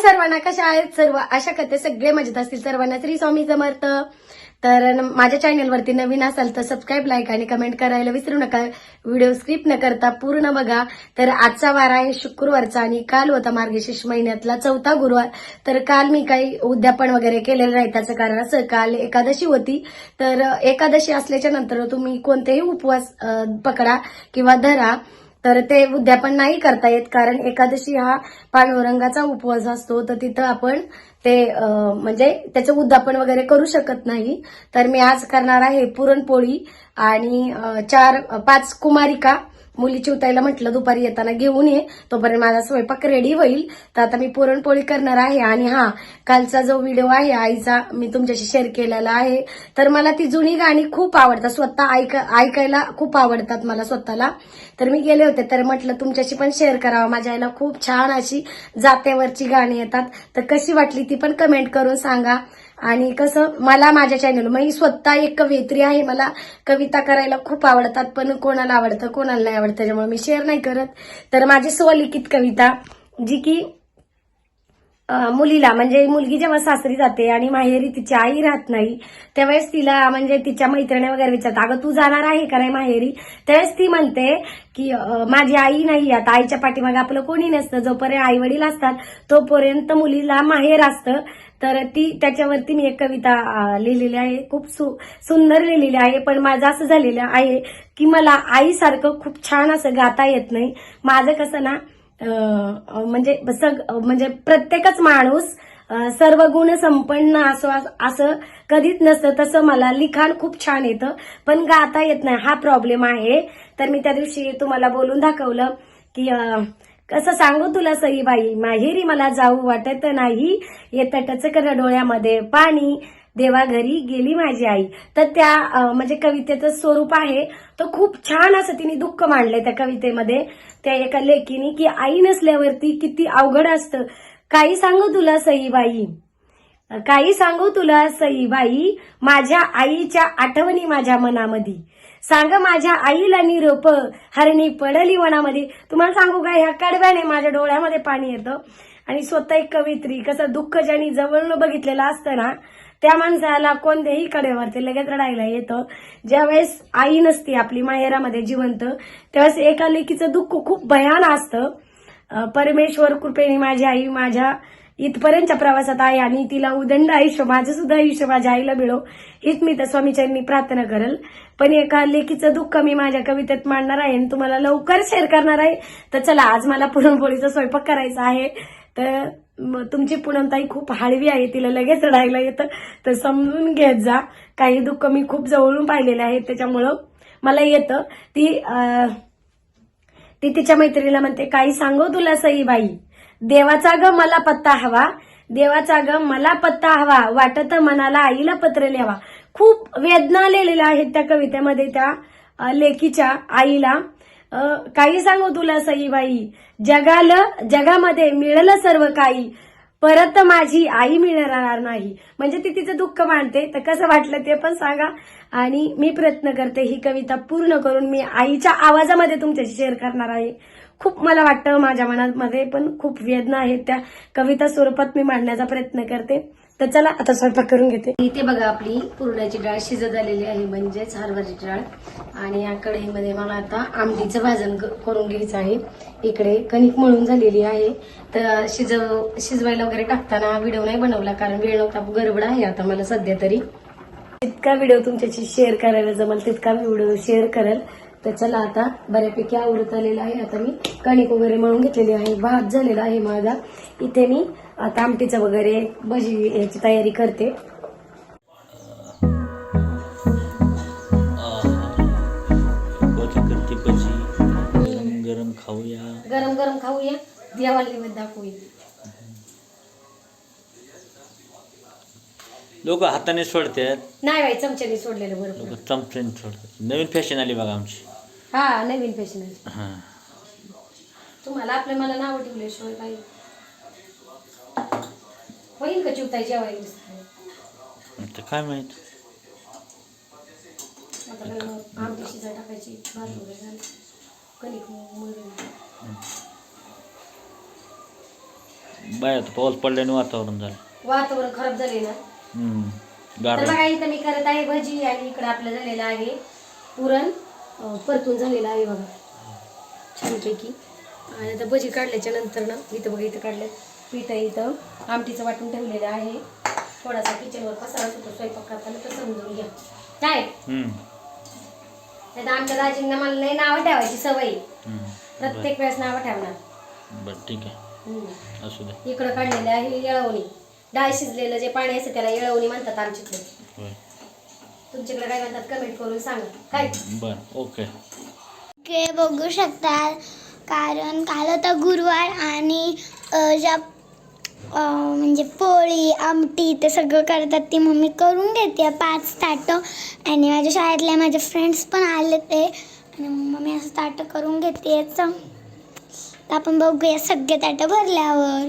सर्वांना कशा आहेत सर्व? आशा करते सगळे मजेत असतील सर्वांना. श्री स्वामी समर्थ. तर माझ्या चॅनलवरती नवीन असाल तर सबस्क्राईब लाईक आणि कमेंट करायला विसरू नका. व्हिडिओ स्क्रिप्ट न करता पूर्ण बघा. तर आजचा वार आहे शुक्रवारचा आणि काल होता मार्गशीर्ष महिन्यातला चौथा गुरुवार. तर काल मी काही उद्यापन वगैरे केलेलं नाही. त्याचं कारण असं काल एकादशी होती. तर एकादशी असल्याच्या नंतर तुम्ही कोणतेही उपवास पकडा किंवा धरा. तर ते उद्यापन नाही करता येत कारण एकादशी हा पांडुरंगाचा उपवास असतो. तर तिथं आपण ते म्हणजे त्याचं उद्यापन वगैरे करू शकत नाही. तर मी आज करणार आहे पुरणपोळी आणि चार पाच कुमारिका. मुली चिवतायला म्हटलं दुपारी येताना घेऊन ये. तोपर्यंत माझा स्वयंपाक रेडी होईल. तर आता मी पुरणपोळी करणार आहे. आणि हा कालचा जो व्हिडिओ आहे आईचा मी तुमच्याशी शेअर केलेला आहे. तर मला ती जुनी गाणी खूप आवडतात. स्वतः ऐक ऐकायला खूप आवडतात मला स्वतःला. तर मी गेले होते. तर म्हटलं तुमच्याशी पण शेअर करावं. माझ्या आईला खूप छान अशी जात्यावरची गाणी येतात. तर कशी वाटली ती पण कमेंट करून सांगा. आणि कसं मला माझ्या चॅनल मी स्वतः एक कवयित्री आहे मला कविता करायला खूप आवडतात पण कोणाला आवडतं कोणाला नाही आवडतं त्याच्यामुळे मी शेअर नाही करत. तर माझी स्वलिखित कविता जी की मुलीला म्हणजे मुलगी जेव्हा सासरी जाते आणि माहेरी तिची आई राहत नाही त्यावेळेस तिला म्हणजे तिच्या मैत्रिणी वगैरे विचारतात अगं तू जाणार आहे का नाही माहेरी? त्यावेळेस ती म्हणते की माझी आई नाही आता आईच्या पाठीमागे आपलं कोणी नसतं जोपर्यंत आई वडील असतात तोपर्यंत मुलीला माहेर असतं. तर ती त्याच्यावरती मी एक कविता लिहिलेली आहे. खूप सु- सुंदर लिहिलेली आहे. पण माझं असं झालेलं आहे की मला आईसारखं खूप छान असं गाता येत नाही. माझं कसं ना म्हणजे सग म्हणजे प्रत्येकच माणूस सर्व गुण संपन्न असो असं कधीच नसतं तसं मला लिखाण खूप छान येतं. पण गाता येत नाही. हा प्रॉब्लेम आहे. तर मी त्या दिवशी तुम्हाला बोलून दाखवलं की कसं सांगू तुला सईबाई? माहेरी मला जाऊ वाटत नाही. येत टचकर डोळ्यामध्ये. पाणी देवा घरी गेली माझी आई. तर त्या म्हणजे कवितेचं स्वरूप आहे. तो खूप छान असं तिने दुःख मांडलंय त्या कवितेमध्ये. त्या एका लेखीने की आई नसल्यावरती किती अवघड असतं. काही सांगू तुला सईबाई? काही सांगू तुला सईबाई? माझ्या आईच्या आठवणी माझ्या मनामध्ये. सांग माझ्या आईला निरोप हरणी पडली वनामध्ये. तुम्हाला सांगू का ह्या कडव्याने माझ्या डोळ्यामध्ये पाणी येतं. आणि स्वतः एक कवित्री कसं दुःख ज्यांनी जवळनं बघितलेलं असतं ना त्या माणसाला कोणत्याही कडेवरती लगेच रडायला येतं. ज्यावेळेस आई नसती आपली माहेरामध्ये जिवंत त्यावेळेस एका लेकीचं दुःख खूप भयान असतं. परमेश्वर कृपेने माझी आई माझ्या इथपर्यंतच्या प्रवासात आहे आणि तिला उदंड आयुष्य माझं सुद्धा आयुष्य माझ्या आईला मिळो हीच मी त्या स्वामीच्यांनी प्रार्थना करल. पण एका लेखीचं दुःख मी माझ्या कवितेत मांडणार आहे आणि तुम्हाला लवकर शेअर करणार आहे. तर चला आज मला पुरणपोळीचा स्वयंपाक करायचा आहे. तर तुमची पुणमताई खूप हळवी आहे तिला लगेच रडायला येतं. तर समजून घेत जा. काही दुःख मी खूप जवळून पाहिलेले आहेत त्याच्यामुळं मला येतं. ती ती तिच्या मैत्रिणीला म्हणते काही सांगू तुला सईबाई? देवाचा ग मला पत्ता हवा. देवाचा ग मला पत्ता हवा. वाटत मनाला आईला पत्र लिहावा. खूप वेदना लिहिलेल्या आहेत त्या कवितेमध्ये त्या लेखीच्या आईला. काही सांगू तुला सईबाई? जगाल जगामध्ये मिळलं सर्व काही. परत माझी आई मिळणार नाही. म्हणजे ती तिचं दुःख मांडते तर कसं वाटलं ते पण सांगा. आणि मी प्रयत्न करते ही कविता पूर्ण करून मी आईच्या आवाजामध्ये तुमच्याशी शेअर करणार आहे. खूप मला वाटतं माझ्या मनामध्ये पण खूप वेदना आहेत त्या कविता स्वरूपात मी मांडण्याचा प्रयत्न करते. तर चला आता स्वयंपाक करून घेते. इथे बघा आपली पुरणाची डाळ शिजत आलेली आहे म्हणजेच हरभऱ्याची डाळ. आणि या कढईमध्ये मला आता आमटीचं भाजण क- करून घ्यायचं आहे. इकडे कणिक मळून झालेली आहे. तर शिजव शिजवायला वगैरे टाकताना व्हिडिओ नाही बनवला कारण वेळ नव्हता गडबड आहे आता मला सध्या तरी. जितका व्हिडिओ तुमच्याशी शेअर करायला जमेल तितका मी व्हिडिओ शेअर करेल. तर चला आता बऱ्यापैकी आवडत आलेला आहे. आता मी कणिक वगैरे मळून घेतलेली आहे. भात झालेला आहे माझा. इथे मी आता आमटीचं वगैरे भजी याची तयारी करते. गरम गरम खाऊया गरम गरम खाऊया देवाला दाखवूया. लोक हाताने सोडतात. नाही बाई चमच्याने सोडलेलं बरोबर लोक चमच्याने सोडतात. नवीन फॅशन आली बघा आमची. हा नवीन फॅशन हां. तुम्हाला आपल्या मला नाव ठेवल्याशिवाय काही होईल का चिवतायची जेवायला आता काय माहीत? आमटी शिजा टाकायची भात वगैरे झालं. कणिक मळून बाय आता पाऊस पडल्याने वातावरण झालं. वातावरण खराब झाले ना. तर बघा इथं मी करत आहे भजी आणि इकडे आपलं झालेलं आहे पुरण. परतून झालेलं आहे बघा. छानपैकी. आणि आता भजी काढल्याच्या नंतर ना इथं बघा इथं काढलं पीठ आहे इथं. आमटीचं वाटून ठेवलेलं आहे. थोडासा किचनवर पसाराच होतो स्वयंपाक करताना तर समजून घ्या. काय. नाही तर आमच्या दाजींना मला नाही नावं ठेवायची सवय. प्रत्येक वेळेस नावं ठेवणार. बरं. ठीक आहे. हम्म. असू दे. इकडं काढलेलं आहे येळवणी. डाळ शिजलेलं जे पाणी असतं त्याला येळवणी म्हणतात आमच्याकडे. तुमच्याकडे काय म्हणतात कमेंट करून सांगा. काय? बरं ओके बघू शकता. कारण काल होता गुरुवार आणि अ, ज्या म्हणजे पोळी आमटी ते सगळं करतात. ती मम्मी करून घेते. पाच ताटं. आणि माझ्या शाळेतल्या माझे फ्रेंड्स पण आले ते. आणि मग मम्मी असं ताटं करून घेते. तर आपण बघूया सगळे ताटं भरल्यावर.